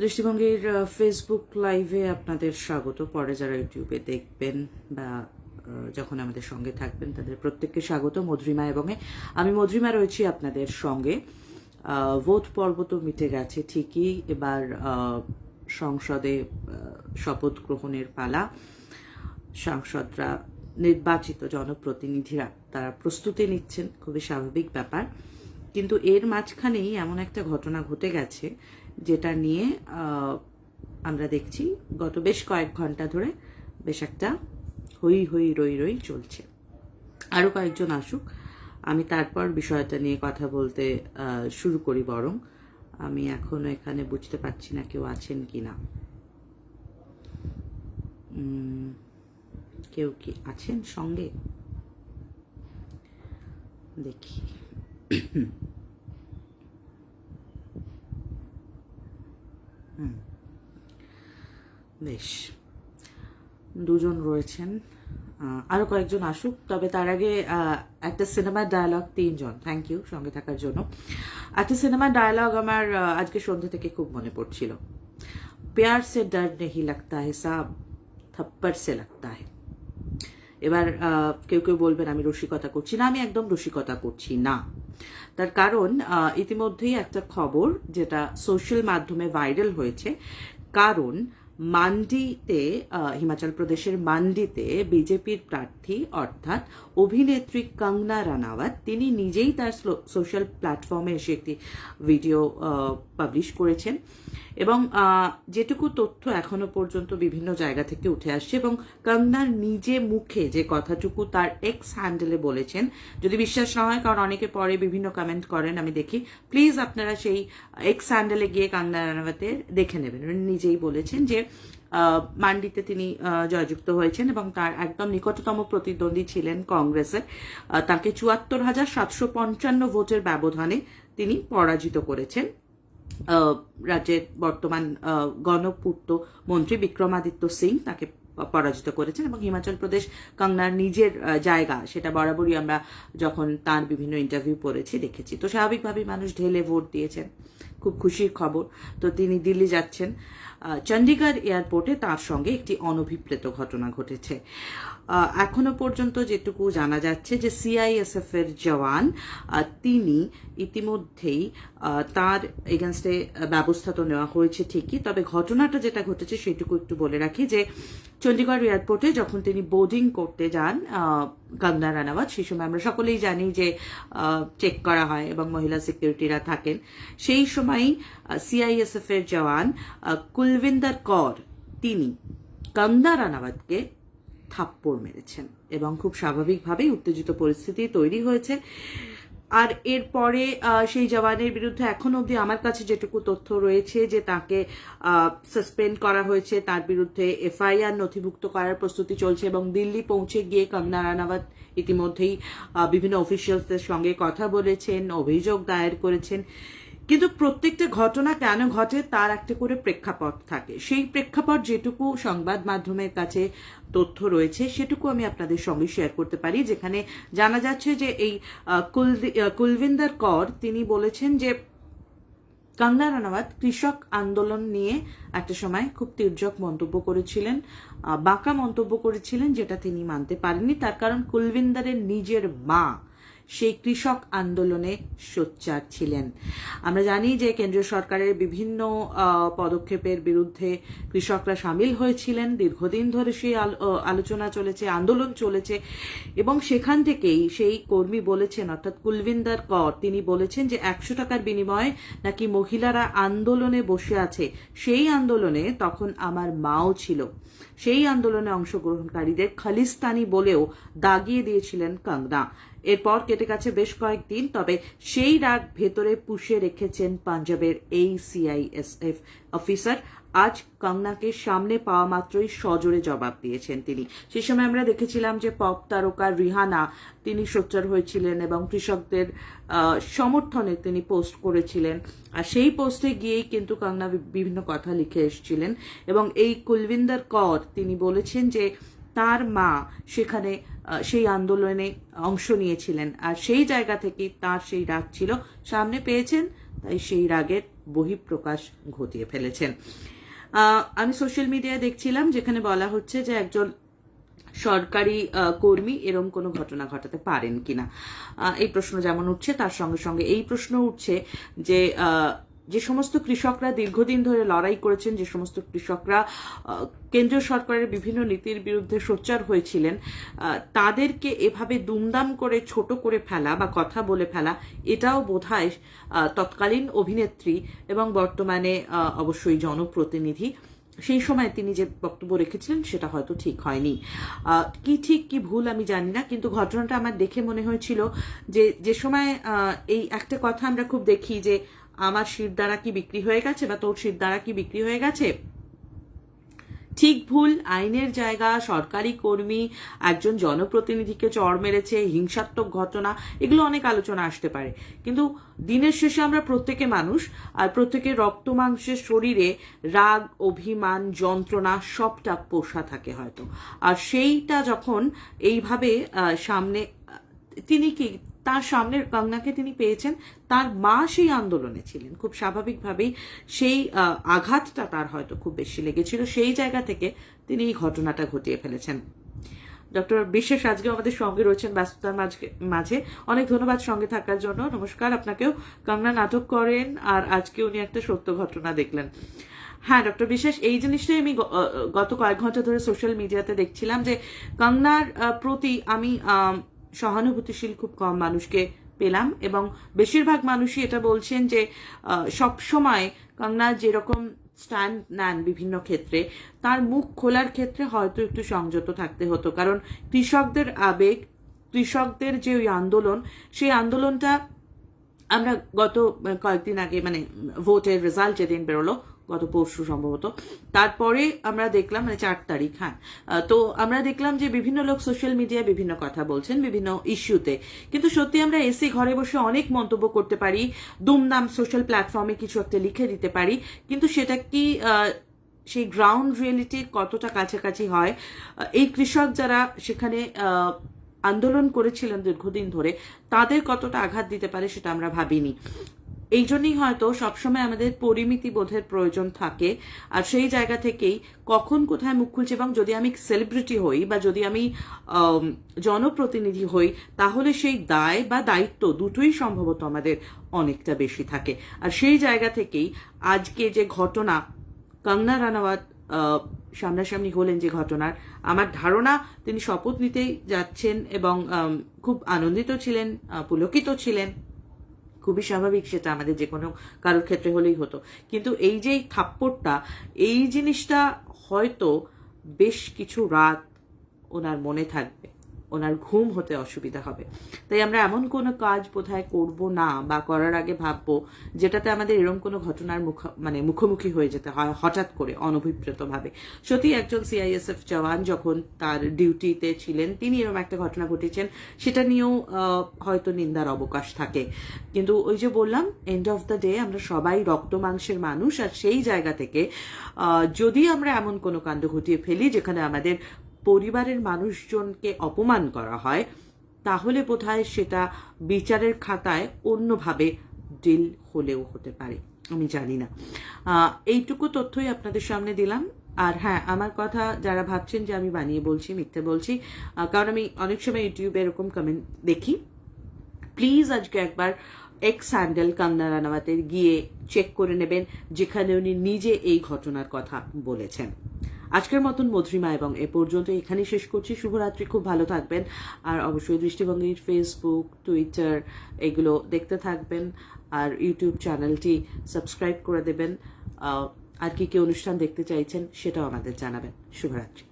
দৃষ্টিভঙ্গির ফেসবুক লাইভে আপনাদের স্বাগত। পরে যারা ইউটিউবে দেখবেন বা যখন আমাদের সঙ্গে থাকবেন, তাদের প্রত্যেককে স্বাগত মধুরিমা এবং আমি মধুরিমা রয়েছি আপনাদের সঙ্গে। ভোট পর্ব তো মিটে গেছে ঠিকই। এবার সংসদে শপথ গ্রহণের পালা। সাংসদরা, নির্বাচিত জনপ্রতিনিধিরা তারা প্রস্তুতি নিচ্ছেন। খুবই স্বাভাবিক ব্যাপার। কিন্তু এর মাঝখানেই এমন একটা ঘটনা ঘটে গেছে যেটা নিয়ে আমরা দেখছি গত বেশ কয়েক ঘণ্টা ধরে বেশ একটা হই হই রই রই চলছে। আরও কয়েকজন আসুক, আমি তারপর বিষয়টা নিয়ে কথা বলতে শুরু করি বরং। আমি এখনও এখানে বুঝতে পারছি না কেউ আছেন কি না কেউ কি আছেন সঙ্গে? দেখি। বেশ। দুজন রয়েছেন। আরও কয়েকজন আসুক, তবে তার আগে একটা সিনেমার ডায়ালগ তিনজন। থ্যাংক ইউ সঙ্গে থাকার জন্য। একটা সিনেমার ডায়ালগ আমার আজকে সন্ধ্যে থেকে খুব মনে পড়ছিল। প্যার সে ডর নেহি লাগতা হে সাব, থপ্পড় সে লাগতা হে। এবার কেউ কেউ বলবেন, আমি রসিকতা করছি না, আমি একদম রসিকতা করছি না। তার কারণ ইতিমধ্যেই একটা খবর যেটা সোশ্যাল মাধ্যমে ভাইরাল হয়েছে। কারণ, মান্ডিতে হিমাচল প্রদেশের মান্ডিতে বিজেপির প্রার্থী, অর্থাৎ অভিনেত্রী কঙ্গনা রানাওয়াত, তিনি নিজেই তার সোশ্যাল প্ল্যাটফর্মে এসে একটি ভিডিও পাবলিশ করেছেন। এবং যেটুকু তথ্য এখনও পর্যন্ত বিভিন্ন জায়গা থেকে উঠে আসছে এবং কঙ্গনার নিজে মুখে যে কথাটুকু তার এক্স হ্যান্ডেলে বলেছেন, যদি বিশ্বাস না হয়, কারণ অনেকে পরে বিভিন্ন কমেন্ট করেন, আমি দেখি প্লিজ আপনারা সেই এক্স হ্যান্ডেলে গিয়ে কঙ্গনা রানাওয়াতের দেখে নেবেন। নিজেই বলেছেন যে মান্ডিতে তিনি জয়যুক্ত হয়েছেন এবং তার একদম নিকটতম প্রতিদ্বন্দ্বী ছিলেন কংগ্রেসে। তাকে চুয়াত্তর হাজার সাতশো পঞ্চান্ন ভোটের ব্যবধানে তিনি পরাজিত করেছেন। রাজ্যের বর্তমান গণপূর্ত মন্ত্রী বিক্রমাদিত্য সিং তাকে পরাজিত করেছেন এবং হিমাচল প্রদেশ কংনার নিজের জায়গা সেটা বরাবরই আমরা যখন তার বিভিন্ন ইন্টারভিউ পড়েছি, দেখেছি। তো স্বাভাবিকভাবেই মানুষ ঢেলে ভোট দিয়েছেন। খুব খুশির খবর। তো তিনি দিল্লি যাচ্ছেন। চণ্ডীগড় এয়ারপোর্টে তার সঙ্গে একটি অনভিপ্রেত ঘটনা ঘটেছে। এখনও পর্যন্ত যেটুকু জানা যাচ্ছে যে সিআইএসএফ এর জওয়ান তিনি ইতিমধ্যেই তার এগেনস্টে ব্যবস্থা তো নেওয়া হয়েছে ঠিকই, তবে ঘটনাটা যেটা ঘটেছে সেটুকু একটু বলে রাখি যে চণ্ডীগড় এয়ারপোর্টে যখন তিনি বোর্ডিং করতে যান কঙ্গনা রানাওয়াত, সেই সময় আমরা সকলেই জানি যে চেক করা হয় এবং মহিলা সিকিউরিটিরা থাকেন। সেই সময়ই সিআইএসএফ এর জওয়ান কুলবিন্দর কর, তিনি কঙ্গনা রানাওয়াতকে থাপ্পড় মেরেছেন এবং খুব স্বাভাবিকভাবেই উত্তেজিত পরিস্থিতি তৈরি হয়েছে। আর এরপরে সেই জওয়ানের বিরুদ্ধে এখন অবধি আমার কাছে যেটুকু তথ্য রয়েছে যে তাকে সাসপেন্ড করা হয়েছে, তার বিরুদ্ধে এফআইআর নথিভুক্ত করার প্রস্তুতি চলছে এবং দিল্লি পৌঁছে গিয়ে কঙ্গনা রানাওয়াত ইতিমধ্যেই বিভিন্ন অফিসিয়ালসদের সঙ্গে কথা বলেছেন, অভিযোগ দায়ের করেছেন। কিন্তু প্রত্যেকটা ঘটনা কেন ঘটে তার একটা করে প্রেক্ষাপট থাকে। সেই প্রেক্ষাপট যেটুকু সংবাদ মাধ্যমের কাছে তথ্য রয়েছে, সেটুকু আমি আপনাদের সঙ্গে শেয়ার করতে পারি, যেখানে জানা যাচ্ছে যে এই কুলবিন্দর কর তিনি বলেছেন যে কঙ্গনা রানাওয়াত কৃষক আন্দোলন নিয়ে একটা সময় খুব তীর্যক মন্তব্য করেছিলেন বাঁকা মন্তব্য করেছিলেন, যেটা তিনি মানতে পারেননি। তার কারণ কুলবিন্দারের নিজের মা সেই কৃষক আন্দোলনে সোচ্চার ছিলেন। আমরা জানি যে কেন্দ্রীয় সরকারের বিভিন্ন পদক্ষেপের বিরুদ্ধে কৃষকরা সামিল হয়েছিলেন। দীর্ঘদিন ধরে সেই আল- আলোচনা চলেছে, আন্দোলন চলেছে এবং সেখান থেকেই সেই কর্মী বলেছেন, অর্থাৎ কুলবিন্দার কর, তিনি বলেছেন যে একশো টাকার বিনিময়ে নাকি মহিলারা আন্দোলনে বসে আছে। সেই আন্দোলনে তখন আমার মাও ছিল। সেই আন্দোলনে অংশগ্রহণকারীদের খালিস্তানি বলেও দাগিয়ে দিয়েছিলেন কঙ্গনা এরপর কেটে গেছে বেশ কয়েকদিন, তবে সেই রাগ ভেতরে পুষে রেখেছেন পাঞ্জাবের এই সিআইএসএফ অফিসার আজ কঙ্গনাকে সামনে পাওয়া মাত্রই সজোরে জবাব দিয়েছেন তিনি। সে সময় আমরা দেখেছিলাম যে পপ তারকা রিহানা, তিনি সোচ্চার হয়েছিলেন এবং কৃষকদের সমর্থনে তিনি পোস্ট করেছিলেন। আর সেই পোস্টে গিয়েই কিন্তু কঙ্গনা বিভিন্ন কথা লিখে এসেছিলেন। এবং এই কুলবিন্দর কর তিনি বলেছেন যে তার মা সেখানে সেই আন্দোলনে অংশ নিয়েছিলেন। আর সেই জায়গা থেকে তার সেই রাগ ছিল। সামনে পেয়েছেন, তাই সেই রাগের বহিঃপ্রকাশ ঘটিয়ে ফেলেছেন। আমি সোশ্যাল মিডিয়ায় দেখছিলাম, যেখানে বলা হচ্ছে যে একজন সরকারি কর্মী এরম কোনো ঘটনা ঘটাতে পারেন কিনা। এই প্রশ্ন যেমন উঠছে, তার সঙ্গে সঙ্গে এই প্রশ্ন উঠছে যে যে সমস্ত কৃষকরা দীর্ঘদিন ধরে লড়াই করেছেন যে সমস্ত কৃষকরা কেন্দ্রীয় সরকারের বিভিন্ন নীতির বিরুদ্ধে সোচ্চার হয়েছিলেন তাদেরকে এভাবে দুমদাম করে ছোট করে ফেলা বা কথা বলে ফেলা এটাও আহ, তৎকালীন অভিনেত্রী এবং বর্তমানে অবশ্যই জনপ্রতিনিধি সেই সময় তিনি যে বক্তব্য রেখেছিলেন সেটা হয়তো ঠিক হয়নি। কি ঠিক কি ভুল আমি জানি না কিন্তু ঘটনাটা আমার দেখে মনে হয়েছিল যে যে সময় এই একটা কথা আমরা খুব দেখি যে আমার শির দ্বারা কি বিক্রি হয়ে গেছে বা তোর শির দ্বারা কি বিক্রি হয়ে গেছে? ঠিক ভুল, আইনের জায়গা, সরকারি কর্মী, একজন জনপ্রতিনিধিকে চড় মেরেছে, হিংসাত্মক ঘটনা, এগুলো অনেক আলোচনা আসতে পারে। কিন্তু দিনের শেষে আমরা প্রত্যেকে মানুষ, আর প্রত্যেকের রক্ত মাংসের শরীরে রাগ, অভিমান, যন্ত্রণা সবটা পোষা থাকে হয়তো। আর সেইটা যখন এইভাবে সামনে, তিনি কি তার সামনের কঙ্গনাকে তিনি পেয়েছেন তার মা সেই আন্দোলনে ছিলেন। খুব স্বাভাবিকভাবেই সেই আঘাতটা তার হয়তো খুব বেশি লেগেছিল। সেই জায়গা থেকে তিনি এই ঘটনাটা ঘটিয়ে ফেলেছেন। ডক্টর বিশেষ আজকে আমাদের সঙ্গে রয়েছেন ব্যস্ততার মাঝে। অনেক ধন্যবাদ সঙ্গে থাকার জন্য। নমস্কার আপনাকেও। কঙ্গনা নাটক করেন আর আজকে উনি একটা সত্য ঘটনা দেখলেন। হ্যাঁ ডক্টর বিশেষ এই জিনিসটাই আমি গত কয়েক ঘণ্টা ধরে সোশ্যাল মিডিয়াতে দেখছিলাম যে কঙ্গনার প্রতি আম, সহানুভূতিশীল খুব কম মানুষকে পেলাম এবং বেশিরভাগ মানুষই এটা বলছেন যে সব সময় কঙ্গনা যেরকম স্ট্যান্ড নেন বিভিন্ন ক্ষেত্রে, তার মুখ খোলার ক্ষেত্রে হয়তো একটু সংযত থাকতে হতো। কারণ কৃষকদের আবেগ, কৃষকদের যে ওই আন্দোলন, সেই আন্দোলনটা আমরা গত কয়েকদিন আগে মানে ভোটের রেজাল্ট যেদিন বেরোলো গত পরশু সম্ভবত। তারপরে আমরা দেখলাম মানে চার তারিখ হ্যাঁ। তো আমরা দেখলাম যে বিভিন্ন লোক সোশ্যাল মিডিয়ায় বিভিন্ন কথা বলছেন, বিভিন্ন ইস্যুতে কিন্তু সত্যি আমরা এসে ঘরে বসে অনেক মন্তব্য করতে পারি, দুমদাম সোশ্যাল প্ল্যাটফর্মে কিছু একটা লিখে দিতে পারি, কিন্তু সেটা কি সেই গ্রাউন্ড রিয়েলিটির কতটা কাছাকাছি হয়? এই কৃষক যারা সেখানে আন্দোলন করেছিলেন দীর্ঘদিন ধরে, তাদের কতটা আঘাত দিতে পারে সেটা আমরা ভাবিনি। এই জন্যই হয়তো সবসময় আমাদের পরিমিতি বোধের প্রয়োজন থাকে। আর সেই জায়গা থেকেই কখন কোথায় মুখ খুলছে এবং যদি আমি সেলিব্রিটি হই বা যদি আমি জনপ্রতিনিধি হই, তাহলে সেই দায় বা দায়িত্ব দুটোই সম্ভবত আমাদের অনেকটা বেশি থাকে। আর সেই জায়গা থেকেই আজকে যে ঘটনা, কঙ্গনা রানাওয়াত সামনাসামনি হলেন যে ঘটনার, আমার ধারণা তিনি শপথ নিতেই যাচ্ছেন এবং খুব আনন্দিত ছিলেন পুলকিত ছিলেন। খুবই স্বাভাবিক সেটা আমাদের যে কোনো কারোর ক্ষেত্রে হলেই হতো। কিন্তু এই যে থাপ্পড়টা, এই জিনিসটা হয়তো বেশ কিছু রাত ওনার মনে থাকবে। ওনার ঘুম হতে অসুবিধা হবে। তাই আমরা এমন কোনো কাজ বোধহয় করব না বা করার আগে ভাববো যেটাতে আমাদের এরকম কোনো ঘটনার মুখ মানে মুখোমুখি হয়ে যেতে হয় হঠাৎ করে, অনভিপ্রেতভাবে। সত্যি একজন সিআইএসএফ জওয়ান যখন তার ডিউটিতে ছিলেন, তিনি এরকম একটা ঘটনা ঘটেছেন, সেটা নিয়েও হয়তো নিন্দার অবকাশ থাকে। কিন্তু ওই যে বললাম এন্ড অফ দ্য ডে আমরা সবাই রক্ত মাংসের মানুষ, আর সেই জায়গা থেকে যদি আমরা এমন কোনো কাণ্ড ঘটিয়ে ফেলি যেখানে আমাদের পরিবারের মানুষজনকে অপমান করা হয়, তাহলে বোধহয় সেটা বিচারের খাতায় অন্যভাবে ডিল হলেও হতে পারে, আমি জানি না। এইটুকু তথ্যই আপনাদের সামনে দিলাম। আর হ্যাঁ আমার কথা যারা ভাবছেন যে আমি বানিয়ে বলছি, মিথ্যে বলছি কারণ আমি অনেক সময় ইউটিউবে এরকম কমেন্ট দেখি। প্লিজ আজকে একবার এক্স হ্যান্ডেল কান্না রানাওয়াতের গিয়ে চেক করে নেবেন, যেখানে উনি নিজে এই ঘটনার কথা বলেছেন। আজকের মতন মধুরিমা এবং এ পর্যন্ত এখানেই শেষ করছি। শুভরাত্রি, খুব ভালো থাকবেন। আর অবশ্যই দৃষ্টিভঙ্গির ফেসবুক টুইটার এগুলো দেখতে থাকবেন। আর ইউটিউব চ্যানেলটি সাবস্ক্রাইব করে দেবেন। আর কি কি অনুষ্ঠান দেখতে চাইছেন সেটাও আমাদের জানাবেন। শুভরাত্রি।